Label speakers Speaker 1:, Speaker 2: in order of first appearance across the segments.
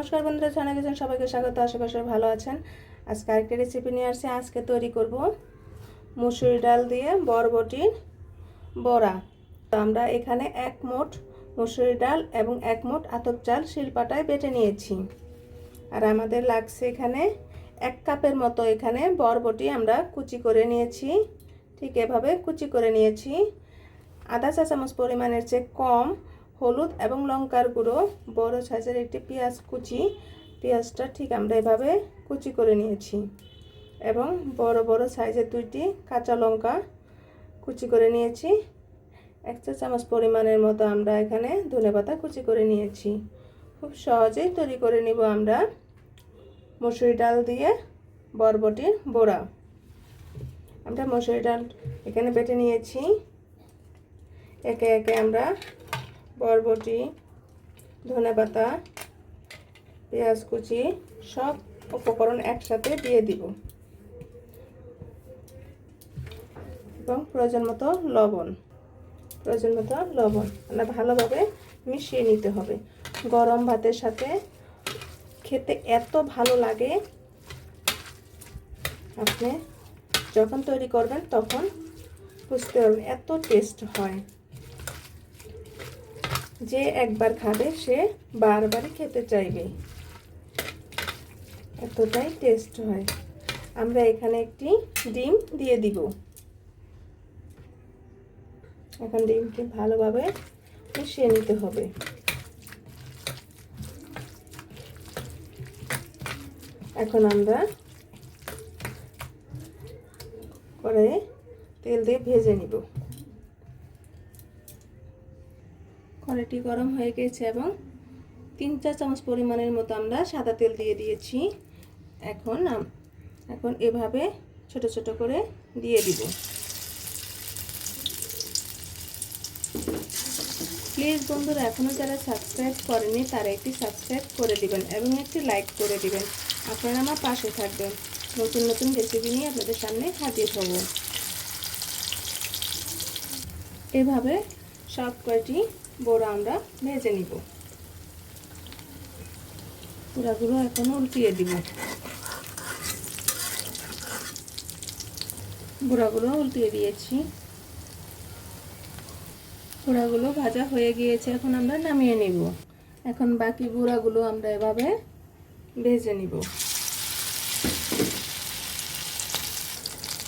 Speaker 1: নমস্কার বন্ধুরা, জানা গেছেন সবাইকে স্বাগত আশেপাশে ভালো আছেন। আজকে আরেকটা রেসিপি নিয়ে আসছি, আজকে তৈরি করব মুসুরি ডাল দিয়ে বরবটির বড়া। তো আমরা এখানে এক মোট মুসুরি ডাল এবং এক মোট আতপ চাল শিলপাটায় বেটে নিয়েছি। আর আমাদের লাগছে এখানে এক কাপের মতো এখানে বরবটি আমরা কুচি করে নিয়েছি। ঠিক এভাবে কুচি করে নিয়েছি। আধা চা চামচ পরিমাণের চেয়ে কম হলুদ এবং লঙ্কার গুঁড়ো, বড় সাইজের একটি পেঁয়াজ কুচি। পেঁয়াজটা ঠিক আমরা এভাবে কুচি করে নিয়েছি। এবং বড় বড় সাইজের দুইটি কাঁচা লঙ্কা কুচি করে নিয়েছি। এক চা চামচ পরিমাণের মতো আমরা এখানে ধনে পাতা কুচি করে নিয়েছি। খুব সহজেই তৈরি করে নিব আমরা মসুরি ডাল দিয়ে বরবটির বড়া। আমরা মসুরি ডাল এখানে বেটে নিয়েছি। একে একে আমরা বরবটি, ধনে পাতা, পেঁয়াজ কুচি সব উপকরণ একসাথে দিয়ে দিব। এবং প্রয়োজন মতো লবণ, প্রয়োজন মতো লবণ। আমরা ভালোভাবে মিশিয়ে নিতে হবে। গরম ভাতের সাথে খেতে এত ভালো লাগে। আপনি যখন তৈরি করবেন তখন বুঝতে পারবেন এত টেস্ট হয়। যে একবার খাবে, সে বারবারই খেতে চাইবে। এতটাই টেস্ট হয়। আমরা এখানে একটি ডিম দিয়ে দিব। এখন ডিমটি ভালোভাবে মিশিয়ে নিতে হবে। এখন আমরা করে তেল দিয়ে ভেজে নিব। কড়াইটি গরম হয়ে গেছে এবং তিন চার চামচ পরিমাণের মতো আমরা সাদা তেল দিয়ে দিয়েছি। এখন এখন এভাবে ছোট ছোট করে দিয়ে দিব। প্লিজ বন্ধুরা এখনও যারা সাবস্ক্রাইব করেনি, তারা একটি সাবস্ক্রাইব করে দিবেন এবং একটি লাইক করে দিবেন। আপনারা আমার পাশে থাকবেন। নতুন নতুন রেসিপি নিয়ে আপনাদের সামনে হাজির হব। এভাবে সব কয়টি বড়া আমরা ভেজে নিব। পুরাগুলো এখন উল্টিয়ে দিব। বুড়াগুলো উল্টিয়ে দিয়েছি। বুড়াগুলো ভাজা হয়ে গিয়েছে, এখন আমরা নামিয়ে নিব। এখন বাকি বুড়াগুলো আমরা এভাবে ভেজে নিব।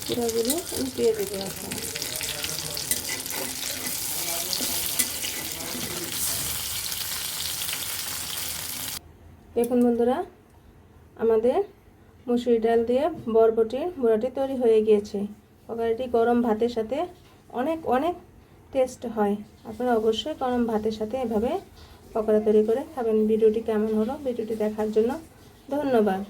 Speaker 1: বুড়াগুলো উল্টিয়ে দেবো এখন। দেখুন বন্ধুরা, আমাদের মুসুরি ডাল দিয়ে বরবটির বড়াটি তৈরি হয়ে গিয়েছে। পকোড়াটি গরম ভাতের সাথে অনেক অনেক টেস্ট হয়। আপনারা অবশ্যই গরম ভাতের সাথে এভাবে পকোড়া তৈরি করে খাবেন। ভিডিওটি কেমন হলো, ভিডিওটি দেখার জন্য ধন্যবাদ।